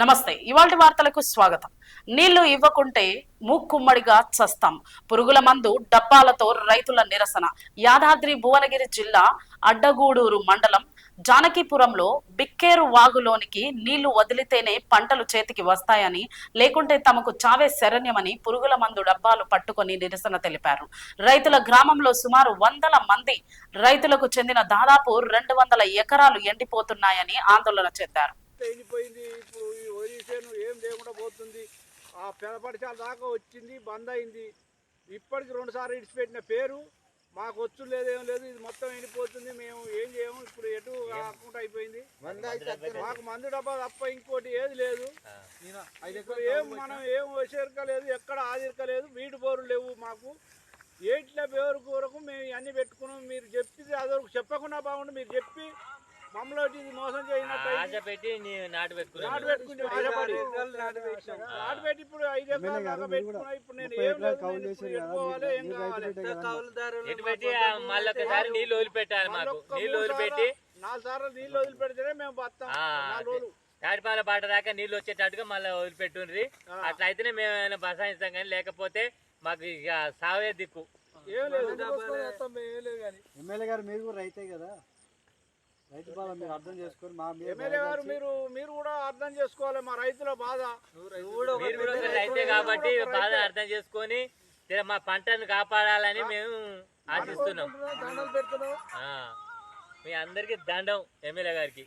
నమస్తే. ఇవాళ వార్తలకు స్వాగతం. నీళ్ళు ఇవ్వకుంటే మూక్కుమ్మడిగా చస్తాం. పురుగుల మందు డబ్బాలతో రైతుల నిరసన. యాదాద్రి భువనగిరి జిల్లా అడ్డగూడూరు మండలం జానకీపురంలో బిక్కేరు వాగులోనికి నీళ్ళు వదిలితేనే పంటలు చేతికి వస్తాయని లేకుంటే తమకు చావే శరణ్యమని పురుగుల మందు డబ్బాలు పట్టుకొని నిరసన తెలిపారు. రైతుల గ్రామంలో సుమారు వందల మంది రైతులకు చెందిన దాదాపు రెండు వందల ఎకరాలు ఎండిపోతున్నాయని ఆందోళన చెందారు. చేను ఏం లేకుండా పోతుంది. ఆ పెదపడిచాల దాకా వచ్చింది బంద్ అయింది. ఇప్పటికి రెండు సార్లు ఇడిచిపెట్టిన పేరు మాకు వచ్చు లేదు ఏం లేదు ఇది మొత్తం ఎండిపోతుంది. మేము ఏం చేయము ఇప్పుడు ఎటు కాకుండా అయిపోయింది. మాకు మందు డబ్బా తప్ప ఇంకోటి ఏది లేదు. ఇప్పుడు ఏం మనం ఏం వచ్చేరక లేదు ఎక్కడ ఆదిరక లేదు వీటి బోరు లేవు మాకు. ఏట్ల బేరు కొరకు మేము అన్ని పెట్టుకున్నాం. మీరు చెప్పింది అదొరకు చెప్పకుండా బాగుండు మీరు చెప్పి మమ్మల్ని మోసం చేయనట్టు ఆశ పెట్టి నీ నాటు పెట్టుకున్నాను. నాటు పెట్టుకుంటే ఆశపడి. నాటు పెట్టి ఇప్పుడు ఐదు ఎకరాలు దాకా పెట్టుకున్నా ఇప్పుడు నేను ఏం లేదు నేను ఇప్పుడు ఎట్టుకోవాలి ఏం కావాలి? ఎటు పెట్టి మళ్ళీ ఒకసారి నీళ్ళు వదిలిపెట్టాలి మాకు. నీళ్ళు వదిలిపెట్టి నాలుగు సార్లు నీళ్ళు వదిలిపెడితేనే మేము బతాం ఆ, నాలుగు రోజులు. తాటిపాల పాట దాకా నీళ్ళు వచ్చేటట్టుగా మళ్ళీ వదిలిపెట్టుండ్రి. అట్లా అయితేనే మేము ఏమైనా బసాయిస్తాం కానీ లేకపోతే మాకు ఇక సావే దిక్కు. ఏం లేదు. ఎమ్మెల్యే గారు మీరు కూడా రైతే కదా? రైతు బాధ మీరు అర్థం చేసుకొని మా ఎమ్మెల్యే గారు మీరు మీరు కూడా అర్థం చేసుకోవాలి మా రైతుల బాధ. మీరు కూడా ఒక రైతే కాబట్టి బాధ అర్థం చేసుకొని జర మా పంటను కాపాడాలని మేము ఆశిస్తున్నాం. ఆ. మీ అందరికి దండం ఎమ్మెల్యే గారికి.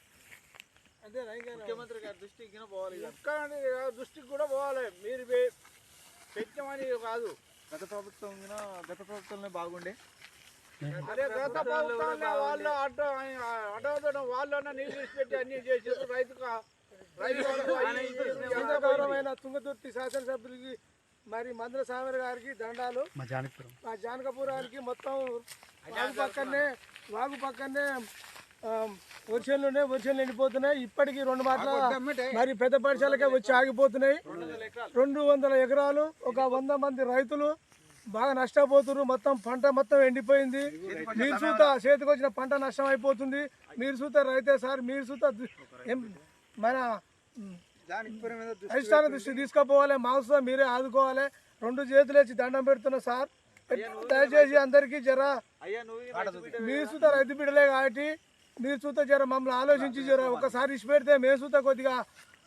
ముఖ్యమంత్రి గారి దృష్టికి పోవాలి గారి దృష్టికి కూడా పోవాలి. మీరు పెట్టమని కాదు. గత ప్రభుత్వం గత ప్రభుత్వంలో బాగుండే. అదే గత ప్రభుత్వాన్ని వాళ్ళు అడ్డ అడ్డవదడం వాళ్ళన్న నీళ్ళు తీసి పెట్టి అన్ని చేసారు రైతుకు రైతు గౌరవమైన తుంగతుర్తి శాసనసభ్యులకి మరి మందుల సామర్ గారికి దండాలు. మా జానకిపురం. మా జానకపురానికి మొత్తం వాగు పక్కనే వాగు పక్కనే వర్షాలు ఉన్నాయి వర్షాలు ఎండిపోతున్నాయి ఇప్పటికీ రెండు మాటల మరి పెద్ద పాఠశాలకే వచ్చి ఆగిపోతున్నాయి. రెండు వందల ఎకరాలు ఒక వంద మంది రైతులు బాగా నష్టపోతున్నారు. మొత్తం పంట మొత్తం ఎండిపోయింది. మీరు చూత చేతికి వచ్చిన పంట నష్టం అయిపోతుంది. మీరు చూత రైతే సార్ మీరు చూత మన అధిష్టాన దృష్టి తీసుకుపోవాలి. మాకు మీరే ఆదుకోవాలి. రెండు చేతులు వేసి దండం పెడుతున్నా సార్. దయచేసి అందరికీ జర మీరు చూత రైతు బిడ్డలే కాబట్టి మీరు చూత జర మమ్మల్ని ఆలోచించి జర ఒకసారి ఇచ్చి పెడితే మేము చూత కొద్దిగా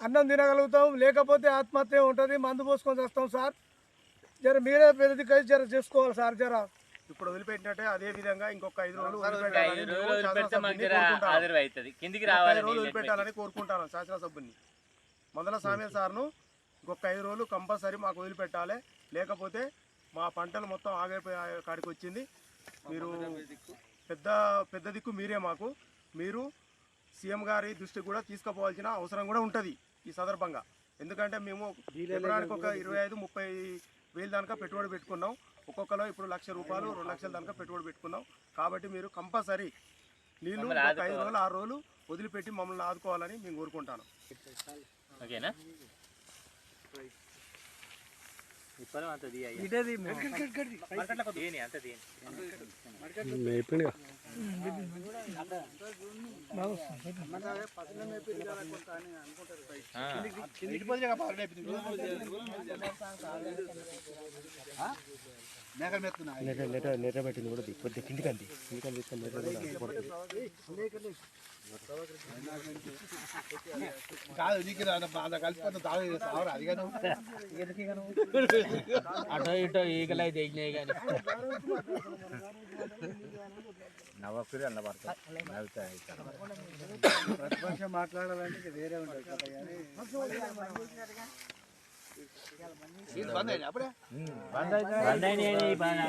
అన్నం తినగలుగుతాం. లేకపోతే ఆత్మహత్య ఉంటుంది. మందు పోసుకొని వస్తాం సార్. జర మీరే పెద్దది కలిసి జర చేసుకోవాలి సార్ జర. ఇప్పుడు వదిలిపెట్టినట్టే అదే విధంగా ఇంకొక ఐదు రోజులు వదిలిపెట్టాలని కోరుకుంటాను శాసనసభ్యుని మందల సామ్య సార్ను ఇంకొక ఐదు రోజులు కంపల్సరీ మాకు వదిలిపెట్టాలి. లేకపోతే మా పంటలు మొత్తం ఆగిపోయే కాడికి వచ్చింది. మీరు పెద్ద పెద్ద దిక్కు మీరే మాకు. మీరు సీఎం గారి దృష్టికి కూడా తీసుకుపోవాల్సిన అవసరం కూడా ఉంటుంది ఈ సందర్భంగా. ఎందుకంటే మేము ఎకరానికి ఒక ఇరవై ఐదు ముప్పై వేలు దాకా పెట్టుబడి పెట్టుకున్నాం. ఒక్కొక్కలో ఇప్పుడు లక్ష రూపాయలు రెండు లక్షల దాకా పెట్టుబడి పెట్టుకున్నాం. కాబట్టి మీరు కంపల్సరీ నీళ్ళు ఒక ఐదు రోజులు ఆరు రోజులు వదిలిపెట్టి మమ్మల్ని ఆదుకోవాలని మేము కోరుకుంటాను. ఓకేనా? అంత అంత. మేకలు మెత్తున్నా పెట్టింది కూడా కొద్దిగా కిందికంది కిందికంది కాదు నీకు బాగా కలిసిపోతే తాగు సావరా అది కానీ అటో ఇటో ఈగలు అయితే ఎగినాయి కానీ. ప్రతిపక్షం మాట్లాడాలంటే వేరే ఉంటుంది కదా కానీ బంద్ అయినా అప్పుడే? బంద్ ఈ బాగా?